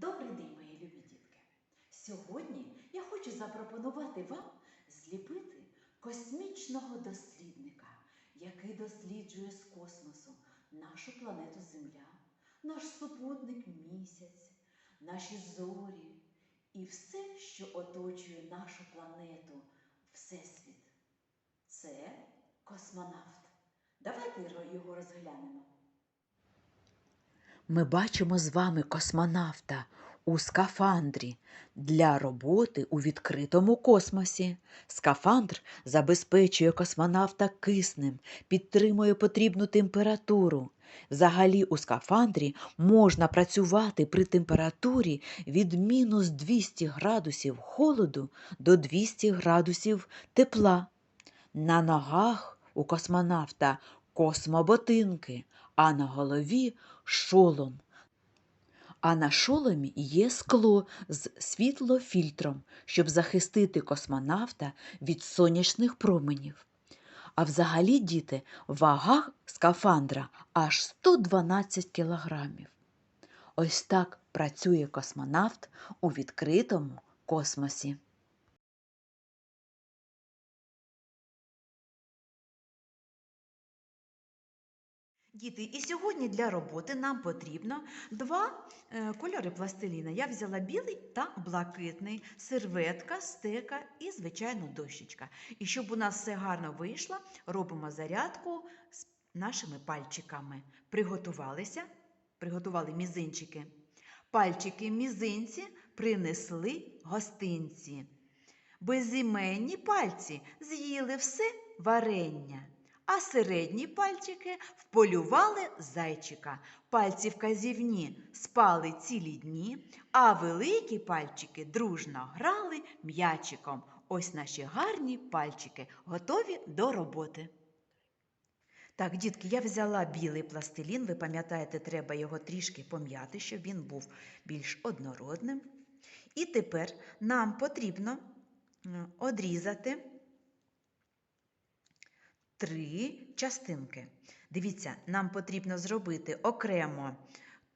Добрий день, мої любі дітки! Сьогодні я хочу запропонувати вам зліпити космічного дослідника, який досліджує з космосу нашу планету Земля, наш супутник місяць, наші зорі і все, що оточує нашу планету, Всесвіт. Це космонавт. Давайте його розглянемо. Ми бачимо з вами космонавта у скафандрі для роботи у відкритому космосі. Скафандр забезпечує космонавта киснем, підтримує потрібну температуру. Взагалі у скафандрі можна працювати при температурі від мінус 200 градусів холоду до 200 градусів тепла. На ногах у космонавта космоботинки, а на голові шолом. А на шоломі є скло з світлофільтром, щоб захистити космонавта від сонячних променів. А взагалі, діти, вага скафандра аж 112 кілограмів. Ось так працює космонавт у відкритому космосі. Діти, і сьогодні для роботи нам потрібно два е, кольори пластиліна. Я взяла білий та блакитний, серветка, стека і, звичайно, дощечка. І щоб у нас все гарно вийшло, робимо зарядку з нашими пальчиками. Приготувалися, приготували мізинчики. Пальчики мізинці принесли гостинці. Безіменні пальці з'їли все варення, а середні пальчики вполювали зайчика. Пальці вказівні спали цілі дні, а великі пальчики дружно грали м'ячиком. Ось наші гарні пальчики готові до роботи. Так, дітки, я взяла білий пластилін. Ви пам'ятаєте, треба його трішки пом'яти, щоб він був більш однородним. І тепер нам потрібно одрізати три частинки. Дивіться, нам потрібно зробити окремо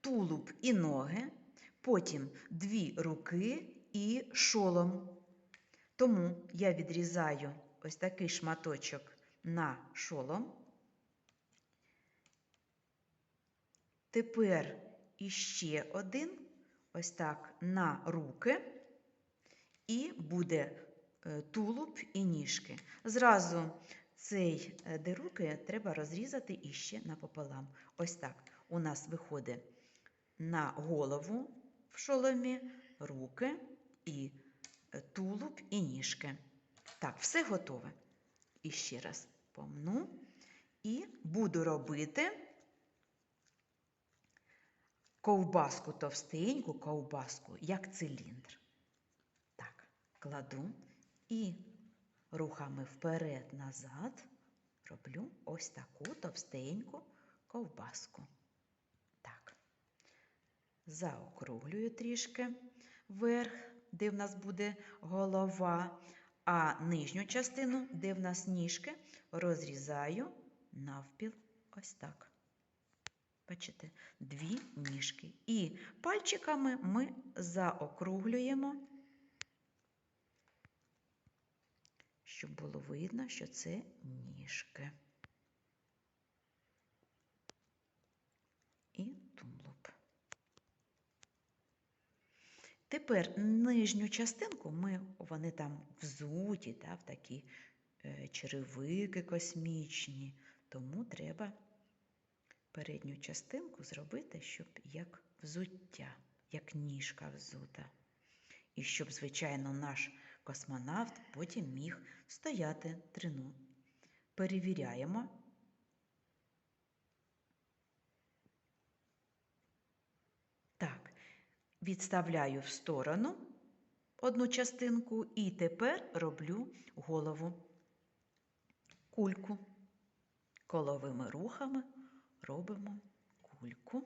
тулуб і ноги, потім дві руки і шолом. Тому я відрізаю ось такий шматочок на шолом. Тепер іще один, ось так, на руки, і буде е, тулуб і ніжки. Зразу цей е, де руки треба розрізати іще напополам. Ось так. У нас виходить на голову в шоломі руки і е, тулуб і ніжки. Так, все готове. І ще раз помну. І буду робити ковбаску товстеньку, ковбаску, як циліндр. Так, кладу і рухами вперед-назад роблю ось таку товстеньку ковбаску. Так, заокруглюю трішки вверх, де в нас буде голова, а нижню частину, де в нас ніжки, розрізаю навпіл ось так. Бачите, дві ніжки. І пальчиками ми заокруглюємо, щоб було видно, що це ніжки. І тулуб. Тепер нижню частинку ми, вони там взуті, да, в такі е, черевики космічні, тому треба передню частинку зробити, щоб як взуття, як ніжка взута. І щоб, звичайно, наш космонавт потім міг стояти трину. Перевіряємо. Так, відставляю в сторону одну частинку і тепер роблю голову кульку коловими рухами робимо кульку.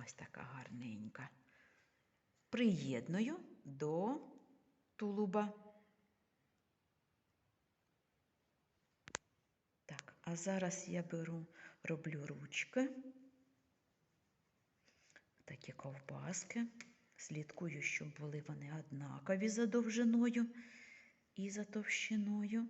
Ось така гарненька. Приєдную до тулуба. Так, а зараз я беру, роблю ручки. такі ковбаски. Слідкую, щоб були вони однакові за довжиною і за товщиною.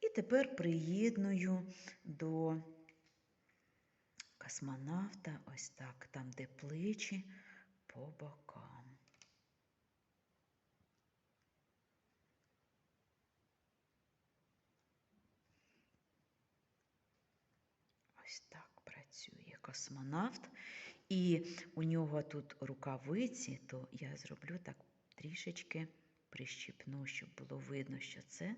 І тепер приєдную до космонавта ось так, там, де плечі по бокам. Ось так працює космонавт. І у нього тут рукавиці, то я зроблю так трішечки прищіпну, щоб було видно, що це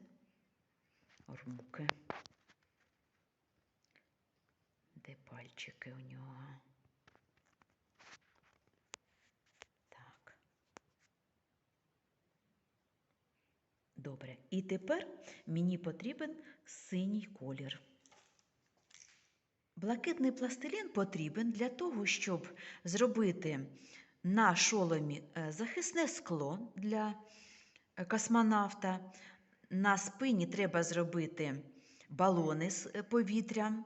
руки. Де пальчики у нього? Так. Добре. І тепер мені потрібен синій колір. Блакитний пластилін потрібен для того, щоб зробити на шоломі е, захисне скло для е, космонавта. На спині треба зробити балони з е, повітрям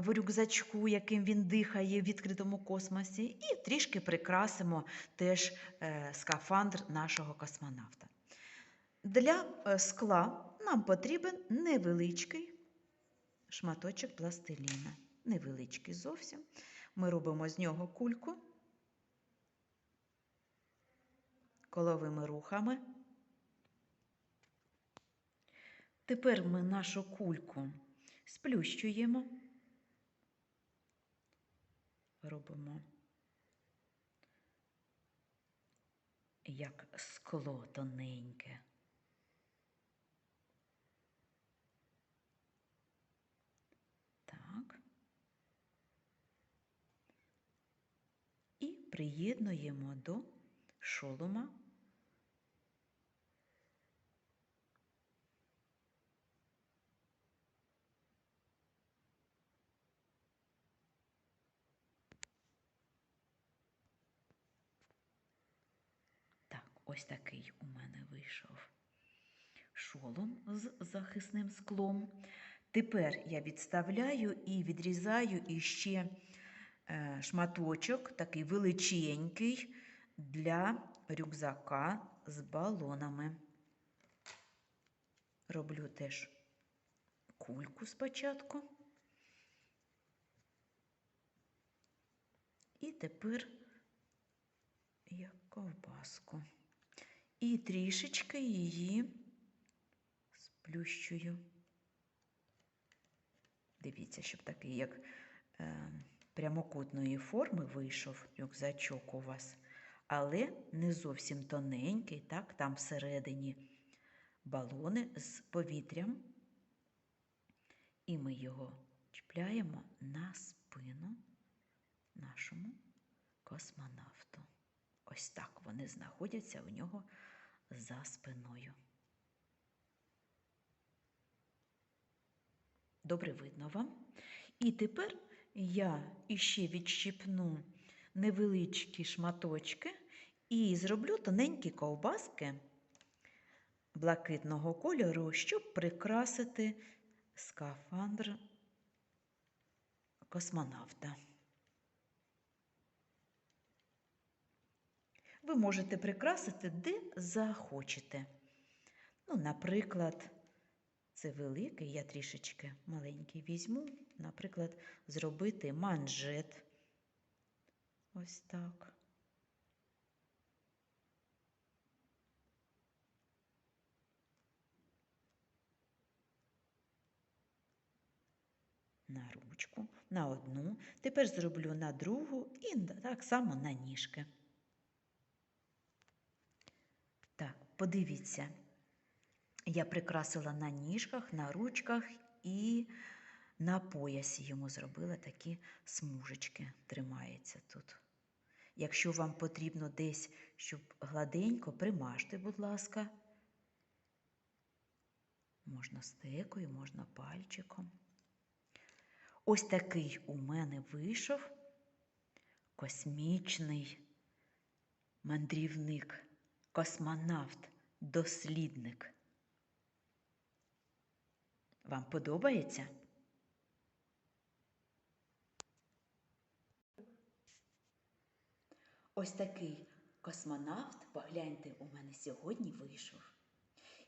в рюкзачку, яким він дихає в відкритому космосі, і трішки прикрасимо теж е, скафандр нашого космонавта. Для е, скла нам потрібен невеличкий шматочок пластиліна. Невеличкий зовсім. Ми робимо з нього кульку коловими рухами. Тепер ми нашу кульку сплющуємо, робимо як скло тоненьке. Так. І приєднуємо до шолома Так, ось такий у мене вийшов шолом з захисним склом. Тепер я відставляю і відрізаю іще е, шматочок, такий величенький, для рюкзака з балонами. Роблю теж кульку спочатку. І тепер як ковбаску. І трішечки її сплющую. Дивіться, щоб такий, як е, прямокутної форми вийшов рюкзачок у вас, але не зовсім тоненький, так, там всередині балони з повітрям. І ми його чіпляємо на спину нашому космонавту. Ось так вони знаходяться у нього за спиною. Добре видно вам. І тепер я іще відщипну невеличкі шматочки і зроблю тоненькі ковбаски блакитного кольору, щоб прикрасити скафандр космонавта. Ви можете прикрасити де захочете. Ну, наприклад, це великий, я трішечки маленький візьму, наприклад, зробити манжет. Ось так. На ручку, на одну. Тепер зроблю на другу і так само на ніжки. Так, подивіться. Я прикрасила на ніжках, на ручках і на поясі йому зробила такі смужечки. Тримається тут. Якщо вам потрібно десь, щоб гладенько, примажте, будь ласка. Можна стекою, можна пальчиком. Ось такий у мене вийшов космічний мандрівник, космонавт, дослідник. Вам подобається? Ось такий космонавт, погляньте, у мене сьогодні вийшов.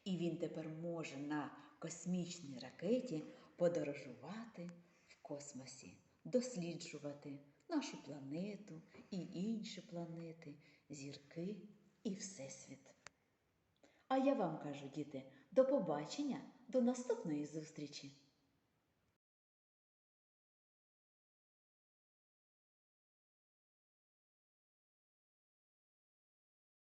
І він тепер може на космічній ракеті подорожувати в космосі, досліджувати нашу планету і інші планети, зірки і Всесвіт. А я вам кажу, діти, до побачення, до наступної зустрічі!